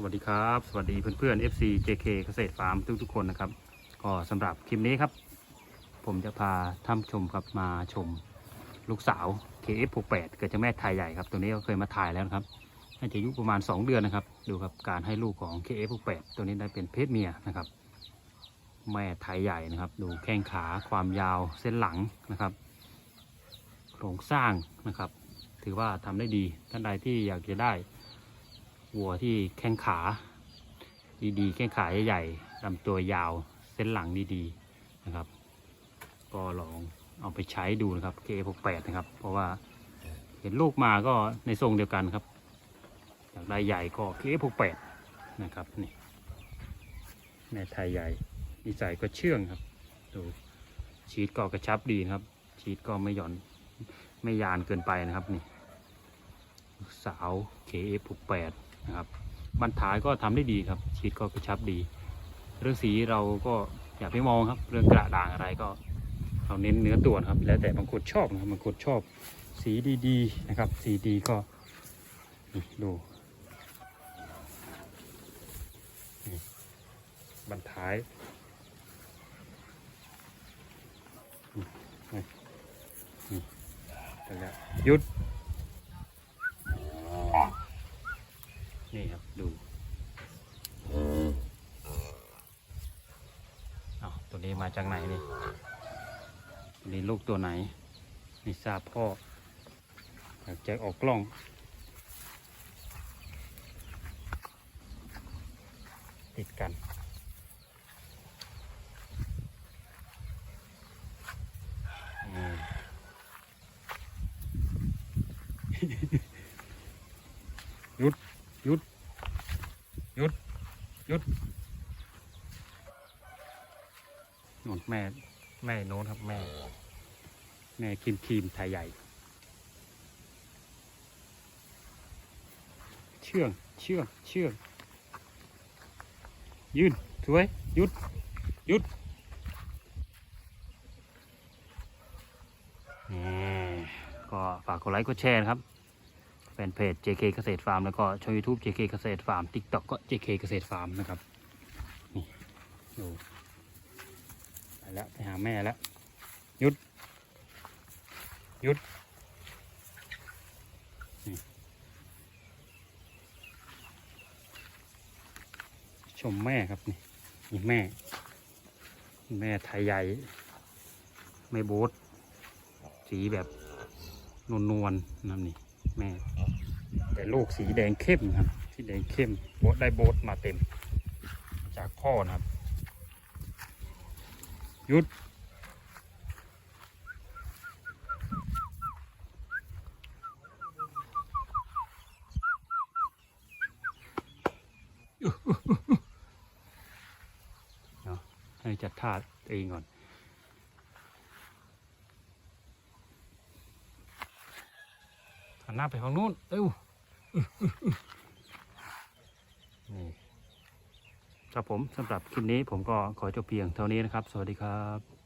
สวัสดีครับ สวัสดีเพื่อนๆ FC JK เกษตรฟาร์มทุกๆคนนะครับ ก็สำหรับคลิปนี้ครับ ผมจะพาท่านชมครับมาชมลูกสาว KF68 เกิดจากแม่ไทยใหญ่ครับ ตัวนี้ก็เคยมาถ่ายแล้วนะครับน่าจะอายุประมาณ 2 เดือนนะครับ ดูครับการให้ลูกของ KF68 ตัวนี้ได้เป็นเพศเมียนะครับ แม่ไทยใหญ่นะครับ ดูแข้งขาความยาวเส้นหลังนะครับ โครงสร้างนะครับ ถือว่าทำได้ดีท่านใดที่อยากจะได้ วัวที่แข้งขา ดีๆ แข้งขาใหญ่ๆลำตัวยาวเส้นหลังดีๆนะครับ ก็ลองเอาไปใช้ดูนะครับ K68 นะครับ เพราะว่าเห็นลูกมาก็ในทรงเดียวกันครับอยากได้ใหญ่ก็ K68 นะครับนี่แม่ไทยใหญ่นิสัยก็เชื่องครับ ดูชีตก็กระชับดีนะครับ ชีตก็ไม่หย่อนไม่ยานเกินไปนะครับนี่สาว KF68 นะครับบรรทายก็ทำได้ดีครับชีดก็กระชับดี เรื่องสีเราก็อย่าไปมองครับ เรื่องกระด่างอะไรก็เราเน้นเนื้อตัวครับ แล้วแต่บางคนชอบนะครับบางคนชอบสีดีๆนะครับ สีดีก็ดูบรรทายนี่นี่แล้วยุด นี่ครับ ดูเอา ตัวนี้มาจากไหนนี่ตัวนี้ลูกตัวไหนไม่ทราบพ่ออยากจะออกกล้องติดกันหยุดหยุดหยุดหยุด น่นแม่แม่โน้นครับแม่ แม่คิมคีมไทยใหญ่ เชื่องเชื่องเชื่องยืนสวยหยุดหยุดนี่ก็ฝากกดไลค์กดแชร์นะครับแฟนเพจ JK เกษตรฟาร์มแล้วก็ช่อง YouTube JK เกษตรฟาร์ม TikTok ก็ JK เกษตรฟาร์มนะครับนี่ดูไป แล้วไปหาแม่แล้วหยุดหยุดชมแม่ครับนี่นี่แม่ แม่ไทยใหญ่ ไม่โบทสีแบบนวลๆนั่นนี่แม่ แต่ลูกสีแดงเข้มครับสีแดงเข้มโบทได้โบทมาเต็ม จากพ่อนะครับ หยุดเนาะให้จัดท่าเองก่อนหันหน้าไปฝั่งนู้นเร็วนี่ ครับผมสำหรับคลิปนี้ผมก็ขอจบเพียงเท่านี้นะครับ สวัสดีครับ